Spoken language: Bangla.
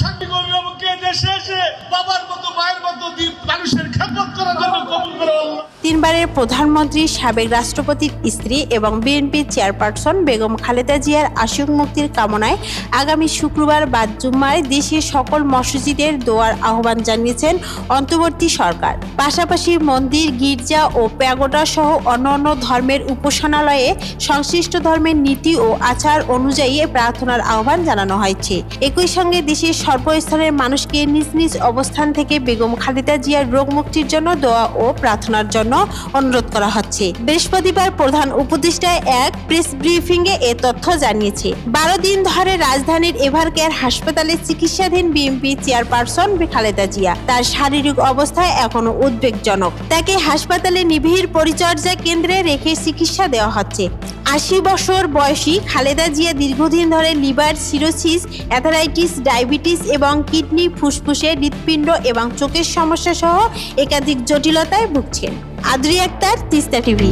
সাংবাদিক অভিভাবককে দেশে এসে বাবার মতো মায়ের মতো মানুষের তিনবারের প্রধানমন্ত্রী, সাবেক রাষ্ট্রপতির স্ত্রী এবং বিএনপির চেয়ারপারসন বেগম খালেদা জিয়ার আশুক মুক্তির কামনায় আগামী শুক্রবার বাদ জুম্মায় দেশের সকল মসজিদের দোয়ার আহ্বান জানিয়েছেন অন্তর্বর্তী সরকার। পাশাপাশি মন্দির, গির্জা ও প্যাগোডা সহ অন্যান্য ধর্মের উপাসনালয়ে সংশ্লিষ্ট ধর্মের নীতি ও আচার অনুযায়ী প্রার্থনার আহ্বান জানানো হয়েছে। একই সঙ্গে দেশের সর্বস্তরের মানুষকে নিজ নিজ অবস্থান থেকে বেগম খালেদা জিয়ার রোগ মুক্তির জন্য দোয়া ও প্রার্থনার জন্য অনুরোধ করা হচ্ছে। বৃহস্পতিবার প্রধান উপদেষ্টা এক প্রেস ব্রিফিংয়ে এ তথ্য জানিয়েছে। বারো দিন ধরে রাজধানীর এভারকেয়ার হাসপাতালে চিকিৎসাধীন বিএনপি চেয়ারপারসন খালেদা জিয়া। তার শারীরিক অবস্থা এখনও উদ্বেগজনক। তাকে হাসপাতালে নিবিড় পরিচর্যা কেন্দ্রে রেখে চিকিৎসা দেওয়া হচ্ছে। আশি বছর বয়সী খালেদা জিয়া দীর্ঘদিন ধরে লিভার সিরোসিস, অ্যাথারাইটিস, ডায়াবেটিস এবং কিডনি ফুসফুসে হৃৎপিণ্ড এবং চোখের সমস্যা সহ একাধিক জটিলতায় ভুগছেন। আদ্রি আক্তার, তিস্তা টিভি।